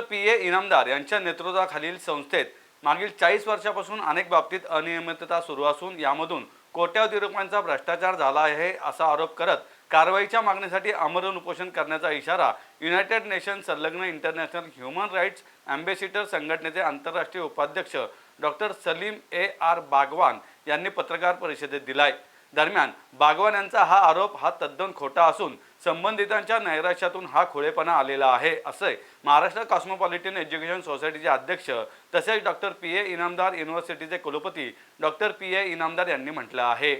P. A. Inamdar यांच्या नेतृत्वाखालील संस्थेत मागील चाळीस वर्षापासून अनेक बाबतीत अनियमितता सुरू असून यामधून कोट्यावधी रुपयांचा भ्रष्टाचार झाला आहे असा आरोप करत कारवाईच्या मागणीसाठी आमरण उपोषण करण्याचा इशारा युनायटेड नेशन संलग्न इंटरनॅशनल ह्युमन राईट्स अँबेसिडर संघटनेचे आंतरराष्ट्रीय उपाध्यक्ष doctor Salim A. R. Bagwan यांनी पत्रकार परिषदेत दिलाय. दरम्यान बागवान यांचा हा आरोप हा तद्दन खोटा असून संबंधितांच्या नैराश्यातून हा खुळेपणा आलेला आहे असे महाराष्ट्र कॉस्मोपॉलिटन एज्युकेशन सोसायटीचे अध्यक्ष तसेच डॉक्टर पी ए इनामदार युनिव्हर्सिटीचे कुलपती डॉक्टर पी ए इनामदार यांनी म्हटलं आहे.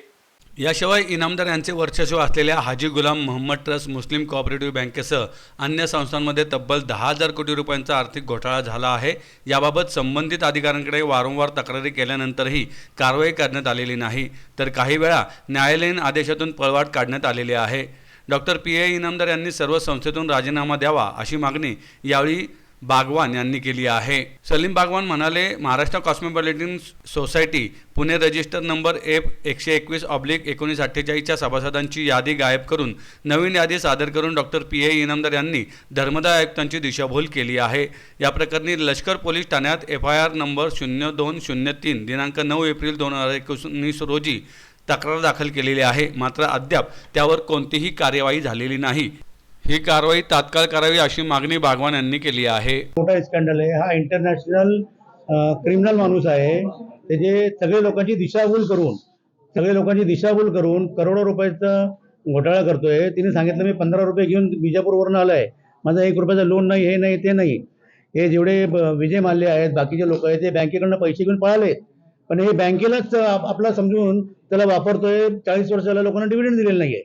याशिवाय इनामदार यांचे वर्चस्व असलेल्या Haji Ghulam Mohammad trust Muslim cooperative बँकेसह अन्य संस्थांमध्ये तब्बल दहा हजार कोटी रुपयांचा आर्थिक घोटाळा झाला आहे. याबाबत संबंधित अधिकाऱ्यांकडे वारंवार तक्रारी केल्यानंतरही कारवाई करण्यात आलेली नाही. तर काही वेळा न्यायालयीन आदेशातून पळवाट काढण्यात आलेली आहे. डॉक्टर पी ए इनामदार यांनी सर्व संस्थेतून राजीनामा द्यावा अशी मागणी यावेळी बागवान यांनी केली आहे. सलीम बागवान म्हणाले Maharashtra cosmopolitan society Pune register number F एकशे एकवीस ऑब्लिक एकोणीस अठ्ठेचाळीसच्या सभासदांची यादी गायब करून नवीन यादी सादर करून डॉक्टर पी ए इनामदार यांनी धर्मदाय आयुक्तांची दिशाभूल केली आहे. या प्रकरणी लष्कर पोलीस ठाण्यात एफ आय आर नंबर शून्य दोन शून्य तीन दिनांक नऊ एप्रिल दोन हजार एकोणीस रोजी तक्रार दाखल केलेली आहे. मात्र अद्याप त्यावर कोणतीही कार्यवाही झालेली नाही. ही कारवाई तात्काळ करावी अशी मागणी बागवान यांनी केली आहे. मोठा स्कॅन्डल आहे. हा इंटरनॅशनल क्रिमिनल माणूस आहे. त्याचे सगळे लोकांची दिशाभूल करून सगळे लोकांची दिशाभूल करून करोडो रुपयाचा घोटाळा करतोय. तिने सांगितलं मी पंधरा रुपये घेऊन बिजापूरवरून आलो आहे माझं एक रुपयाचं लोन नाही हे नाही ते नाही. हे जेवढे ब- विजय माल्ले आहेत बाकीचे लोक आहेत ते बँकेकडनं पैसे घेऊन पळालेत. पण हे बँकेलाच आपला समजून त्याला वापरतोय. चाळीस वर्षाला लोकांना डिव्हिडंड दिलेलं नाही आहे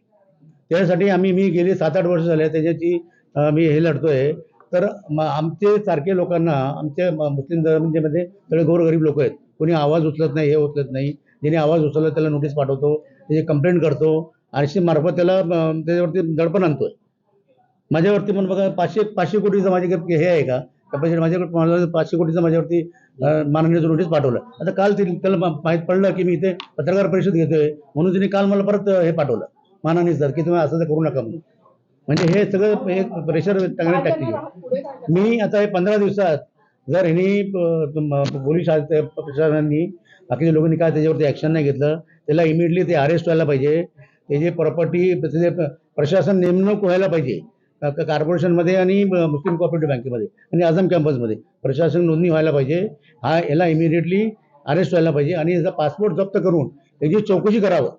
त्यासाठी आम्ही मी गेली सात आठ वर्ष झाले त्याच्याची मी हे लढतोय. तर म- आमचे सारखे लोकांना आमच्या मुस्लिम धर्मामध्ये म्हणजे सगळे गोरगरीब लोक आहेत. कोणी आवाज उचलत नाही हे उचलत नाही. ज्याने आवाज उचलला त्याला नोटीस पाठवतो. त्याची कंप्लेंट करतो. आणि मार्फत त्याला त्याच्यावरती दडपण आणतोय. माझ्यावरती पण बघा पाचशे पाचशे कोटीचं माझे हे आहे का? कॅपॅसिटी माझ्याकडे पाचशे कोटीचं माझ्यावरती अं, माननीय नोटीस पाठवलं. आता काल त्याला माहीत पडलं की मी इथे पत्रकार परिषद घेतोय. म्हणून तिने काल मला परत हे पाठवलं. माननीय सर की तुम्ही असं तर करू नका म्हणून. म्हणजे हे सगळं हे प्रेशर टाकण्यात टाकते मी आता हे पंधरा दिवसात जर ह्यांनी पोलीस प्रशासनाने बाकीच्या लोकांनी काय त्याच्यावरती ॲक्शन नाही घेतलं त्याला इमिडिएटली ते अरेस्ट व्हायला पाहिजे. त्याची प्रॉपर्टी त्याचे प्रशासन नेमणूक व्हायला पाहिजे कॉर्पोरेशनमध्ये आणि मुस्लिम कोऑपरेटिव्ह बँकेमध्ये आणि आझम कॅम्पसमध्ये प्रशासन नोंदणी व्हायला पाहिजे. हा याला इमिडिएटली अरेस्ट व्हायला पाहिजे आणि याचा पासपोर्ट जप्त करून याची चौकशी करावं.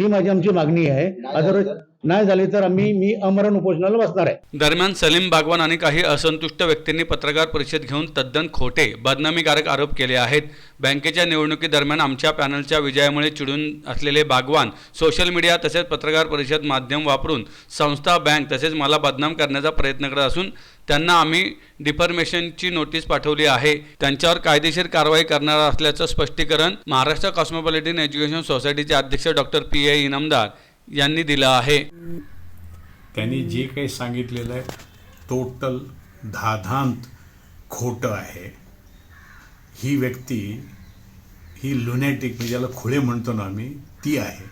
ही माझी आमची मागणी आहे. अदरवाईज नाही झाले तर आम्ही मी अमरण उपोषणाला बसणार आहे. दरम्यान सलीम बागवान आणि काही असंतुष्ट व्यक्तींनी पत्रकार परिषद घेऊन तद्दन खोटे बदनामीकारक आरोप केले आहेत. बँकेच्या निवडणुकीदरम्यान आमच्या पॅनलच्या विजयामुळे चिडून असलेले बागवान सोशल मीडिया तसेच पत्रकार परिषद माध्यम वापरून संस्था बँक तसेच मला बदनाम करण्याचा प्रयत्न करत असून त्यांना आम्ही डिफॉर्मेशनची नोटीस पाठवली आहे. त्यांच्यावर कायदेशीर कारवाई करणार असल्याचं स्पष्टीकरण महाराष्ट्र कॉस्मोपॉलिटन एज्युकेशन सोसायटीचे अध्यक्ष डॉक्टर पी ए इनामदार यांनी दिलं आहे. त्यांनी जे काही सांगितलेलं आहे टोटल धाधांत खोटं आहे. ही व्यक्ती ही लुनॅटिक म्हणजे ज्याला खुळे म्हणतो ना आम्ही ती आहे.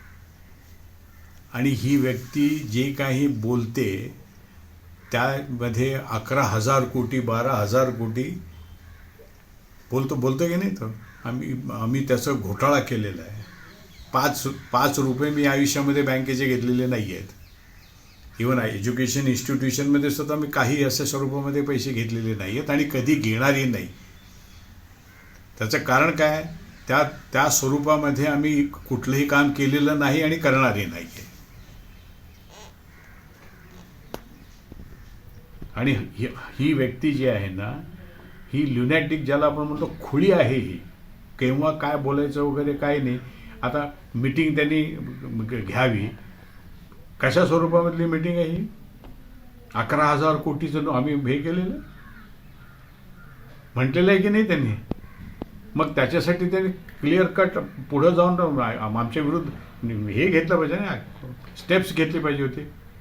आणि ही व्यक्ती जे काही बोलते त्यामध्ये अकरा हजार कोटी बारा हजार कोटी बोलतो बोलतो की नाही तर आम्ही आम्ही त्याचा घोटाळा केलेला आहे. पाच पाच रुपये मी आयुष्यामध्ये बँकेचे घेतलेले नाही आहेत इवन एज्युकेशन इन्स्टिट्यूशनमध्ये सुद्धा मी काही अशा स्वरूपामध्ये पैसे घेतलेले नाही आहेत आणि कधी घेणारही नाही. त्याचं कारण काय? त्या त्या स्वरूपामध्ये आम्ही कुठलंही काम केलेलं नाही आणि करणारही नाही आहे आणि ही व्यक्ती जी आहे ना ही ल्युनॅटिक ज्याला आपण म्हणतो खुळी आहे ही. केव्हा काय बोलायचं वगैरे काय नाही. आता मीटिंग त्यांनी घ्यावी. कशा स्वरूपामधली मीटिंग आहे ही? अकरा हजार कोटीचं आम्ही हे केलेलं. म्हटलेलं आहे की नाही त्यांनी? मग त्याच्यासाठी त्यांनी क्लिअर कट पुढं जाऊन आम- आमच्या विरुद्ध हे घेतलं पाहिजे ना. स्टेप्स घेतली पाहिजे होती.